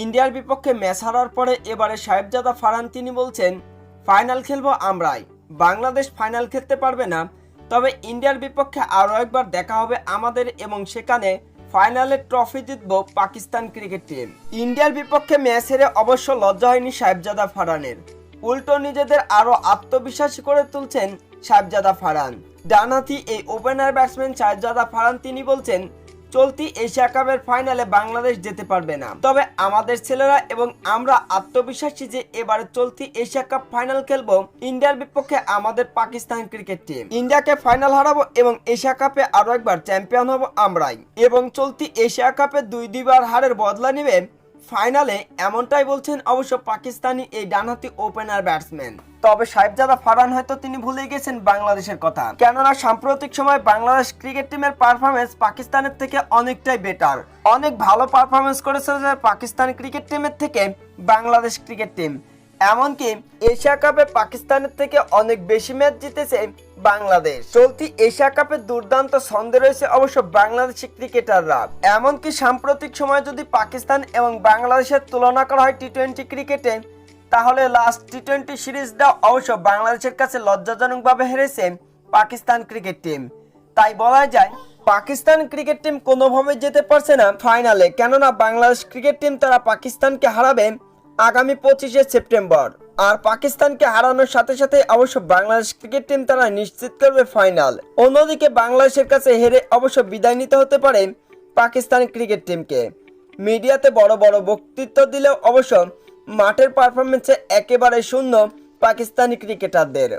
ইন্ডিয়ার বিপক্ষে ম্যাচ হারার পরে এবারে সাহেবজাদা ফারান তিনি বলছেন, ফাইনাল খেলব আমরাই। বাংলাদেশ ফাইনাল খেলতে পারবে না। তবে ইন্ডিয়ার বিপক্ষে আরও একবার দেখা হবে আমাদের এবং সেখানে ফাইনালে ট্রফি জিতবো পাকিস্তান ক্রিকেট টিম। ইন্ডিয়ার বিপক্ষে ম্যাচ হেরে অবশ্য লজ্জা হয়নি সাহেবজাদা ফারানের উল্টো নিজেদের আরও আত্মবিশ্বাসী করে তুলছেন সাহেবজাদা ফারহান। ডানহাতি এই ওপেনার ব্যাটসম্যান সাহেবজাদা ফারহান তিনি বলছেন চলতি এশিয়া কাপের ফাইনালে বাংলাদেশ যেতে পারবে না। তবে আমাদের ছেলেরা এবং আমরা আত্মবিশ্বাসী যে এবারে চলতি এশিয়া কাপ ফাইনাল খেলব, ইন্ডিয়ার বিপক্ষে আমাদের পাকিস্তান ক্রিকেট টিম। ইন্ডিয়াকে ফাইনাল হারাবো এবং এশিয়া কাপে আরও একবার চ্যাম্পিয়ন হব আমরাই। এবং চলতি এশিয়া কাপে দুই দুইবার হারের বদলা নেবে ফাইনালে এমনটাই বলছেন অবশ্য পাকিস্তানি এই ডানহাতি ওপেনার ব্যাটসম্যান। তবে সাহেবজাদা ফারহান হয়তো তিনি ভুলে গেছেন বাংলাদেশের কথা। কেননা সাম্প্রতিক সময় বাংলাদেশ ক্রিকেট টিমের পারফরমেন্স পাকিস্তানের থেকে অনেকটাই বেটার অনেক ভালো পারফরমেন্স করেছে পাকিস্তান ক্রিকেট টিমের থেকে বাংলাদেশ ক্রিকেট টিম। এমনকি এশিয়া কাপে পাকিস্তানের থেকে অনেক বেশি ম্যাচ জিতেছে বাংলাদেশ। চলতি এশিয়া কাপে দুর্দান্ত ছন্দে রয়েছে অবশ্য বাংলাদেশি ক্রিকেটাররা। এমনকি সাম্প্রতিক সময় যদি পাকিস্তান এবং বাংলাদেশের তুলনা করা হয় টি টোয়েন্টি ক্রিকেটে, তাহলে লাস্ট টি টোয়েন্টি সিরিজটা অবশ্য বাংলাদেশের কাছে লজ্জাজনকভাবে হেরেছে পাকিস্তান ক্রিকেট টিম। তাই বলা যায়, পাকিস্তান ক্রিকেট টিম কোনোভাবে যেতে পারছে না ফাইনালে কেননা বাংলাদেশ ক্রিকেট টিম তারা পাকিস্তানকে হারাবে আগামী পঁচিশে সেপ্টেম্বর। আর পাকিস্তানকে হারানোর সাথে সাথে অবশ্য বাংলাদেশ ক্রিকেট টিম তারা নিশ্চিত করবে ফাইনাল। অন্যদিকে বাংলাদেশের কাছে হেরে অবশ্য বিদায় নিতে হতে পারে পাকিস্তান ক্রিকেট টিমকে। মিডিয়াতে বড় বড় বক্তৃত্ব দিলেও অবশ্য মাঠের পারফরমেন্সে একেবারে শূন্য পাকিস্তানি ক্রিকেটারদের।